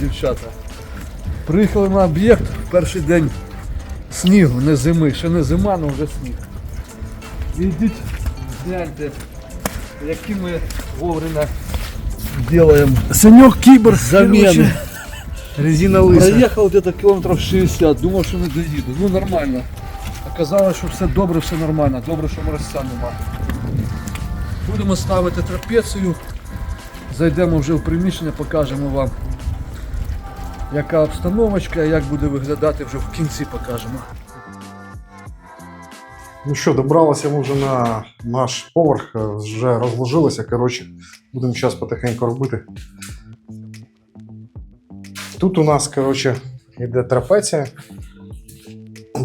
дівчата. Приїхали на об'єкт перший день снігу, не зими. Ще не зима, але вже сніг. І Йдіть, гляньте, які ми вовремя робимо. Санек кибер Заміни. Резина лысая. Проїхав десь кілометрів 60, думав, що не доїду. Ну нормально. Оказалось, що все добре, все нормально. Добре, що морозця нема. Будемо ставити трапецію. Зайдемо вже в приміщення, покажемо вам, яка обстановочка, як буде виглядати вже в кінці покажемо. Ну що, добралися ми вже на наш поверх, е, вже розложилося. Коротше, будемо зараз потихеньку робити. Тут у нас, коротше, йде трапеція.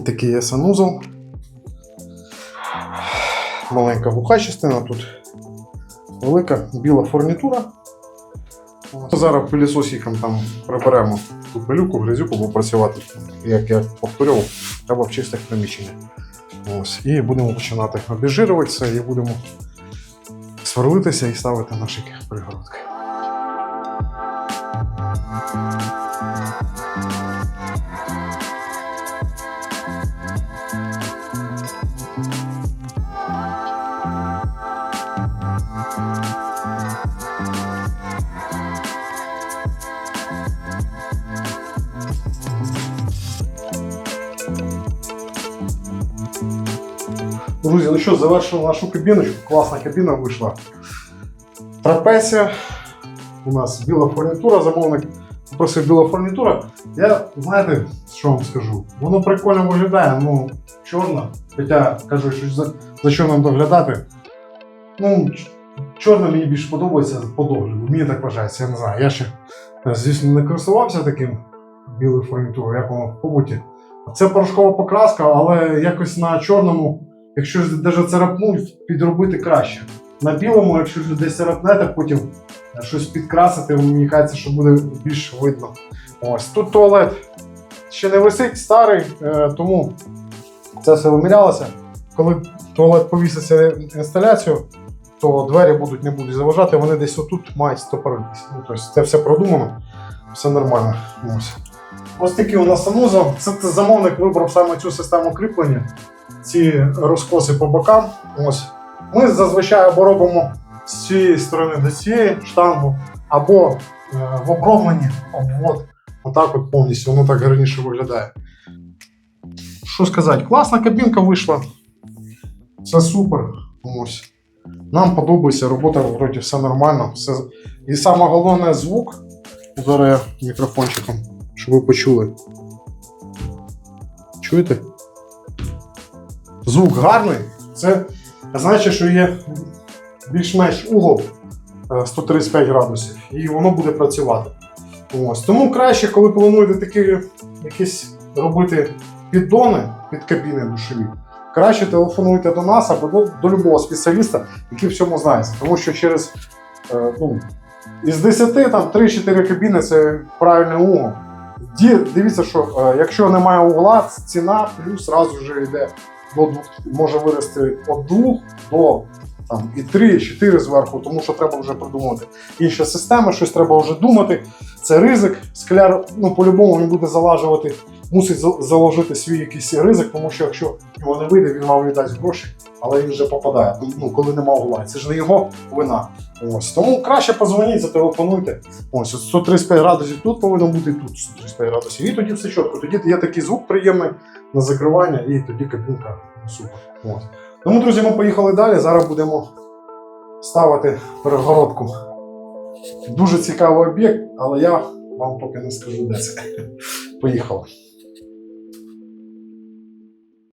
Такий є санузел. Маленька глуха частина тут. Велика біла фурнітура. От Зараз пилісосиком там приберемо ту пилюку, грязюку, бо працювати, як я повторював, треба в чистих приміщеннях. Ось, і будемо починати обіжирувати це, і будемо сверлитися і ставити наші пригородки. Друзі, ну що, завершили нашу кабіночку. Класна кабіна вийшла. Трапеція. У нас біла фурнітура, замовник попросив біла фурнітура. Я, знаєте, що вам скажу? Воно прикольно виглядає, ну, чорно. Хоча кажу, що за, за що нам доглядати. Ну, ч- чорне мені більше подобається по догляду. Мені так вважається, я не знаю. Я ще, е, звісно, не користувався таким білою фурнітурою, як воно в побуті. Це порошкова покраска, але якось на чорному якщо ж навіть царапнуть, підробити краще. На білому, якщо ж десь царапнете, потім е, щось підкрасити, мені кажеться, що буде більш видно. Ось тут туалет ще не висить, старий, е, тому це все вимірялося. Коли туалет повіситься інсталяцію, то двері будуть не будуть заважати, вони десь отут мають стопоритися. Ну, тобто це все продумано, все нормально. Ось. Ось такий у нас санузел. Це, замовник вибрав саме цю систему кріплення ці розкоси по бокам. Ось. Ми зазвичай або робимо з цієї сторони до цієї штангу, або е, в обробленні обвод. Отак от повністю, воно так гарніше виглядає. Що сказати, класна кабінка вийшла. Все супер. Ось. Нам подобається, робота вроді все нормально. Все... І саме головне звук. Зараз мікрофончиком, щоб ви почули. Чуєте? звук гарний, це значить, що є більш-менш угол е, 135 градусів, і воно буде працювати. Ось. Тому краще, коли плануєте такі якісь робити піддони під кабіни душові, краще телефонуйте до нас або до, до любого спеціаліста, який в цьому знається. Тому що через е, ну, із 10 там 3-4 кабіни це правильний угол. Ді- Дивіться, що е, якщо немає угла, ціна плюс зразу вже йде до двох, може вирости від двох до там, і три, і чотири зверху, тому що треба вже придумувати інша система, щось треба вже думати. Це ризик. Скляр, ну, по-любому він буде залажувати, мусить заложити свій якийсь ризик, тому що якщо в нього не вийде, він вам віддасть гроші, але він вже попадає. Ну, коли нема угла. Це ж не його вина. Ось. Тому краще позвоніть, зателефонуйте. Ось 135 градусів тут повинно бути і тут 135 градусів. І тоді все чітко. Тоді є такий звук приємний на закривання, і тоді кабінка супер. От. Тому, друзі, ми поїхали далі. Зараз будемо ставити перегородку. Дуже цікавий об'єкт, але я вам поки не скажу, де це. Поїхали.